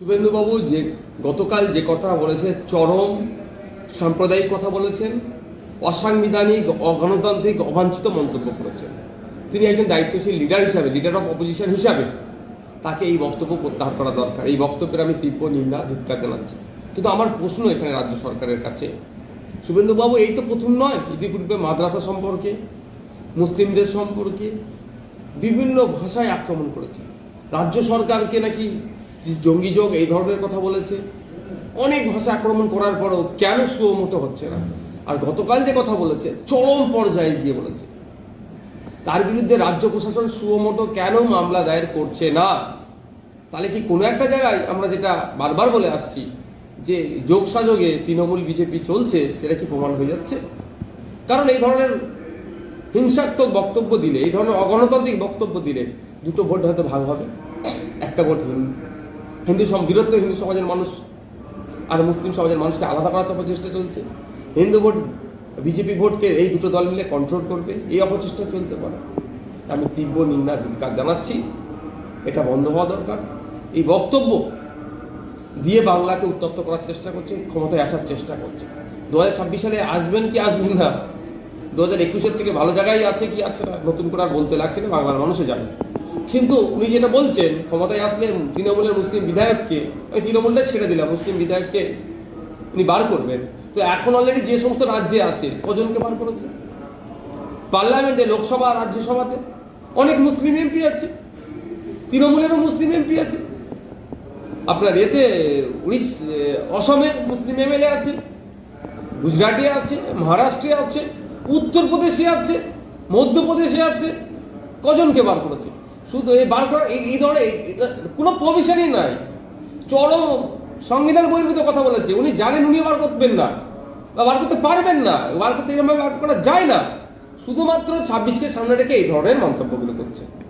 শুভেন্দুবাবু, যে গতকাল যে কথা বলেছে, চরম সাম্প্রদায়িক কথা বলেছেন, অসাংবিধানিক, অগণতান্ত্রিক, অবাঞ্ছিত মন্তব্য করেছেন। তিনি একজন দায়িত্বশীল লিডার হিসাবে লিডার অফ অপোজিশন হিসাবে তাকে এই বক্তব্য প্রত্যাহার করা দরকার। এই বক্তব্যের আমি তীব্র নিন্দা, ধিক্কার জানাচ্ছি। কিন্তু আমার প্রশ্ন এখানে রাজ্য সরকারের কাছে, শুভেন্দুবাবু, এই তো প্রথম নয়, ইতিপূর্বে মাদ্রাসা সম্পর্কে, মুসলিমদের সম্পর্কে বিভিন্ন ভাষায় আক্রমণ করেছে রাজ্য সরকারকে নাকি জঙ্গি যোগ এই ধরনের কথা বলেছে। অনেক ভাষা আক্রমণ করার পরও কেন সুমতো হচ্ছে না? আর গতকাল যে কথা বলেছে, চরম পর্যায়ে গিয়ে বলেছে। তার বিরুদ্ধে রাজ্য প্রশাসন সুমতো কেন মামলা দায়ের করছে না? তাহলে কি কোনো একটা জায়গায় আমরা যেটা বারবার বলে আসছি, যে যোগ সাযোগে তৃণমূল বিজেপি চলছে, সেটা কি প্রমাণ হয়ে যাচ্ছে? কারণ এই ধরনের হিংসাত্মক বক্তব্য দিলে, এই ধরনের অগণতান্ত্রিক বক্তব্য দিলে দুটো ভোট হয়তো ভাগ হবে। একটা ভোট হিন্দু বৃহত্তর হিন্দু সমাজের মানুষ আর মুসলিম সমাজের মানুষকে আলাদা করার অপচেষ্টা চলছে। হিন্দু ভোট, বিজেপি ভোটকে এই দুটো দল মিলে কন্ট্রোল করবে, এই অপচেষ্টা চলতে পারে। আমি তীব্র নিন্দা ধিক্কার জানাচ্ছি। এটা বন্ধ হওয়া দরকার। এই বক্তব্য দিয়ে বাংলাকে উত্তপ্ত করার চেষ্টা করছে, ক্ষমতায় আসার চেষ্টা করছে। দু হাজার ছাব্বিশ সালে আসবেন কি আসবেন না? দু হাজার একুশের থেকে ভালো জায়গায় আছে কি আছে না? নতুন করে আর বলতে লাগছে না, বাংলার মানুষও জানে কিন্তু উনি যেটা বলছেন, ক্ষমতায় আসলে তৃণমূলের মুসলিম বিধায়ককে, ওই তৃণমূলটা ছেড়ে দিলাম, মুসলিম বিধায়ককে উনি বার করবেন। তো এখন অলরেডি যে সমস্ত রাজ্যে আছে, কজনকে বার করেছে? পার্লামেন্টে, লোকসভা, রাজ্যসভাতে? অনেক মুসলিম এমপি আছে। তৃণমূলেরও মুসলিম এমপি আছে। আপনার এতে উড়িষ অসমে মুসলিম এমএলএ আছে, গুজরাটে আছে, মহারাষ্ট্রে আছে, উত্তরপ্রদেশে আছে, মধ্যপ্রদেশে আছে, কজনকে বার করেছে? শুধু এই বার করা এই- ধরনের কোনো প্রভিশনই নাই। চরম সংবিধান বহির্ভূত কথা বলেছে। উনি জানেন উনি বার করবেন না। বা বার করতে পারবেন না। বার করতে এরকমভাবে বার করা যায় না। শুধুমাত্র ছাব্বিশকে সামনে রেখে এই ধরনের মন্তব্যগুলো করছে।